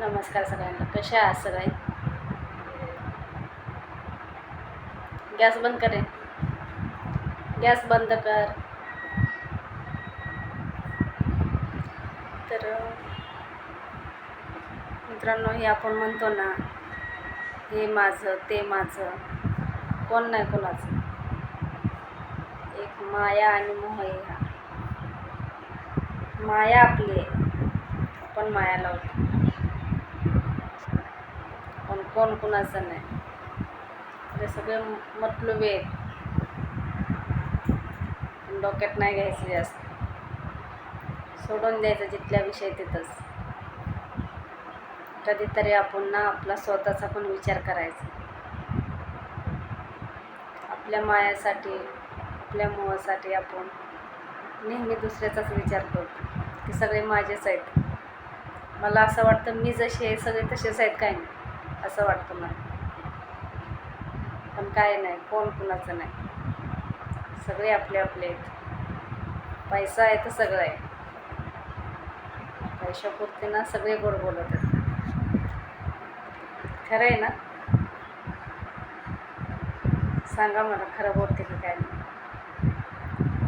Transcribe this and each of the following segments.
नमस्कार सगळ्यांना कशा आहात सगळे? गॅस बंद करे गॅस बंद कर. तर मित्रांनो हे आपण म्हणतो ना हे माझं ते माझं. कोण नाही कोणाचं. एक माया आणि मोह हा. माया आपली आहे. आपण माया लावतो. कोण कोणाचं नाही. ते सगळे मतलबी आहेत. डोक्यात नाही घ्यायचं जास्त. सोडून द्यायचं जिथल्या विषय तिथंच. कधीतरी आपण ना आपला स्वतःचा पण विचार करायचा. आपल्या मायासाठी आपल्या मोहासाठी आपण नेहमी दुसऱ्याचाच विचार करतो. की सगळे माझेच आहेत. मला असं वाटतं मी जशी आहे सगळे तसेच आहेत काय नाही. असं वाटतं मला. पण काय नाही कोण कुणाचं नाही. सगळे आपले आपले आहेत. पैसा आहे तर सगळं आहे. पैशापुरते ना सगळे गोड बोलत आहेत. खरं आहे ना? सांगा मला खरं बोलते की काय नाही.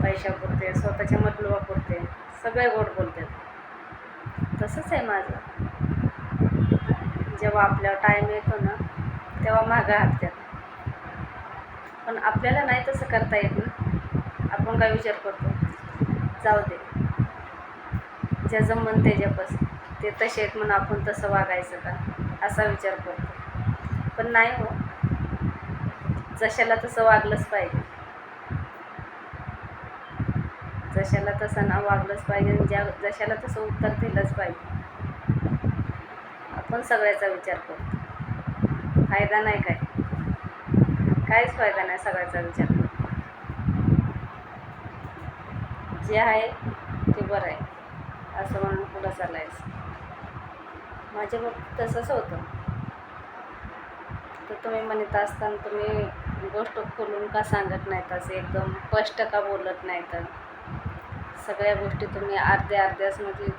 पैशापुरते स्वतःच्या मतलबापुरते सगळे गोड बोलतात तसंच आहे माझं. जेव्हा आपल्यावर टाईम येतो ना तेव्हा मागं हाकतात. पण आपल्याला नाही तसं करता येत ना. आपण काय विचार करतो? जाऊ दे. ज्या जमन त्याच्यापास ते तसे आहेत म्हणून आपण तसं वागायचं का? असा विचार करतो. पण नाही हो. जशाला तसं वागलंच पाहिजे. जशाला तसं ना वागलंच पाहिजे ज्या जशाला तसं उत्तर दिलंच पाहिजे. आपण सगळ्याचा विचार करतो फायदा नाही काय? काहीच फायदा नाही सगळ्याचा विचार करू. जे आहे ते बरं आहे असं म्हणून पुढं चालायचं. माझ्या बाबतीत तसंच होतं. तर तुम्ही म्हणत असताना तुम्ही गोष्ट खोलून का सांगत नाहीत? असं एकदम स्पष्ट का बोलत नाही तर सगळ्या गोष्टी तुम्ही अर्ध्या अर्ध्याच म्हणजे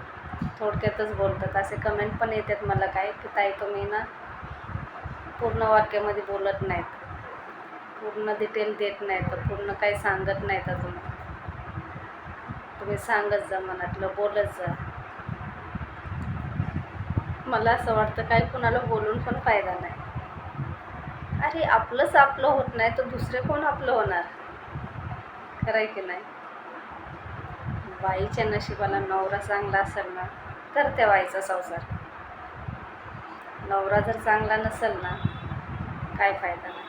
थोडक्यातच बोलतात. असे कमेंट पण येतात मला काय की ताई तुम्ही ना पूर्ण वाक्यामध्ये बोलत नाहीत. पूर्ण डिटेल देत नाहीत. तर पूर्ण काही सांगत नाहीत अजून. तुम्ही तुम्ही सांगत जा मनातलं बोलत जा. मला असं वाटतं काय कुणाला बोलून पण फायदा नाही. अरे आपलंच आपलं होत नाही तर दुसरे कोण आपलं होणार? खरं आहे की नाही? बाईच्या नशिबाला नवरा चांगला असेल ना तर तेव्हायचा संसार. नवरा जर चांगला नसेल ना काय फायदा नाही.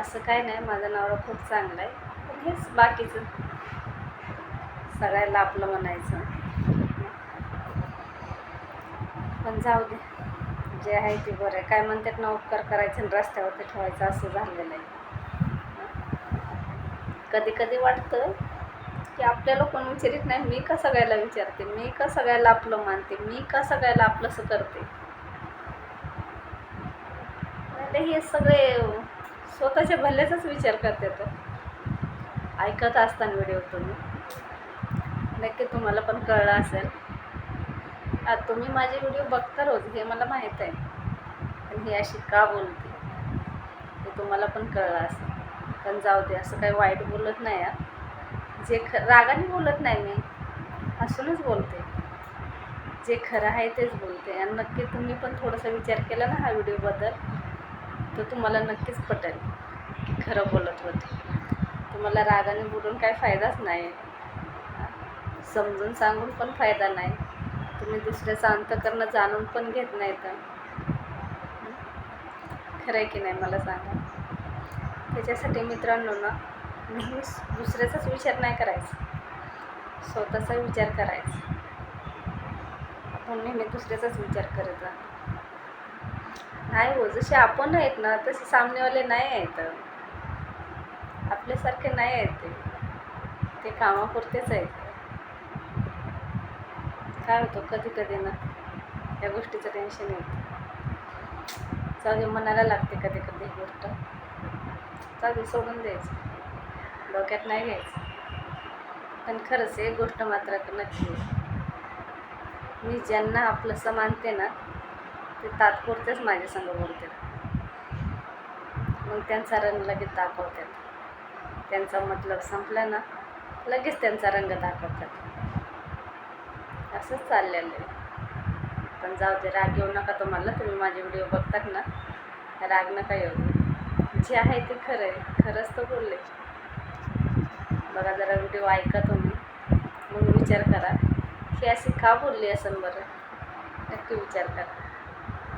असं काय नाही माझा नवरा खूप चांगला आहे. पण हेच बाकीचं. सगळ्याला आपलं म्हणायचं. पण जाऊ दे. जे आहे ते बरं आहे. काय म्हणतात ना उपकार करायचे आणि रस्त्यावरती ठेवायचं असं झालेलं आहे. कधी कधी वाटतं की आपल्याला कोण विचारित नाही मी का सगळ्याला विचारते? मी का सगळ्याला आपलं मानते? मी का सगळ्याला आपलंसं करते? हे सगळे स्वतःच्या भल्याचाच विचार करतात ऐकत असताना व्हिडिओ तुम्ही. नक्की तुम्हाला पण कळलं असेल. तुम्ही माझे व्हिडिओ बघता रोज हे मला माहीत आहे. पण ही अशी का बोलते? हे तुम्हाला पण कळलं असेल. पण जाऊ दे असं काही वाईट बोलत नाही यार जे ख रागाने बोलत नाही मी हसूनच बोलते. जे खरं आहे तेच बोलते. आणि नक्की तुम्ही पण थोडासा विचार केला ना हा व्हिडिओबद्दल तर तुम्हाला नक्कीच पटेल की खरं बोलत होते. तुम्हाला रागाने बोलून काही फायदाच नाही. समजून सांगून पण फायदा नाही. तुम्ही दुसऱ्याचं अंतकरणं जाणून पण घेत नाही तर. खरं आहे की नाही मला सांगा? त्याच्यासाठी मित्रांनो ना नेहमी दुसऱ्याचाच विचार नाही करायचा. स्वतःचा विचार करायचा. आपण नेहमी दुसऱ्याचाच विचार करत राहतो. नाही हो जसे आपण आहेत ना तसे सामनेवाले नाही आहेत. आपल्यासारखे नाही आहेत ते. ते कामापुरतेच आहेत. काय होतं कधी कधी ना या गोष्टीचं टेन्शन येतं. चालू मनाला लागते कधी कधी ही गोष्ट. चालू सोडून द्यायचं. डोक्यात नाही घ्यायचं. पण खरंच एक गोष्ट मात्र नक्की मी ज्यांना आपलं मानते ना ते तात्पुरतेच माझ्या संग बोलते. मग त्यांचा रंग लगेच दाखवतात. त्यांचा मतलब संपला ना लगेच त्यांचा रंग दाखवतात. असंच चाललेलं आहे. पण जाऊ दे राग येऊ नका तुम्हाला तुम्ही माझे व्हिडिओ बघतात ना राग नका येऊ. जे आहे ते खरं आहे. खरंच तर बोलले. बघा जरा व्हिडिओ ऐका तुम्ही. मग विचार करा. की अशी का बोलली असेल बरं? नक्की विचार करा.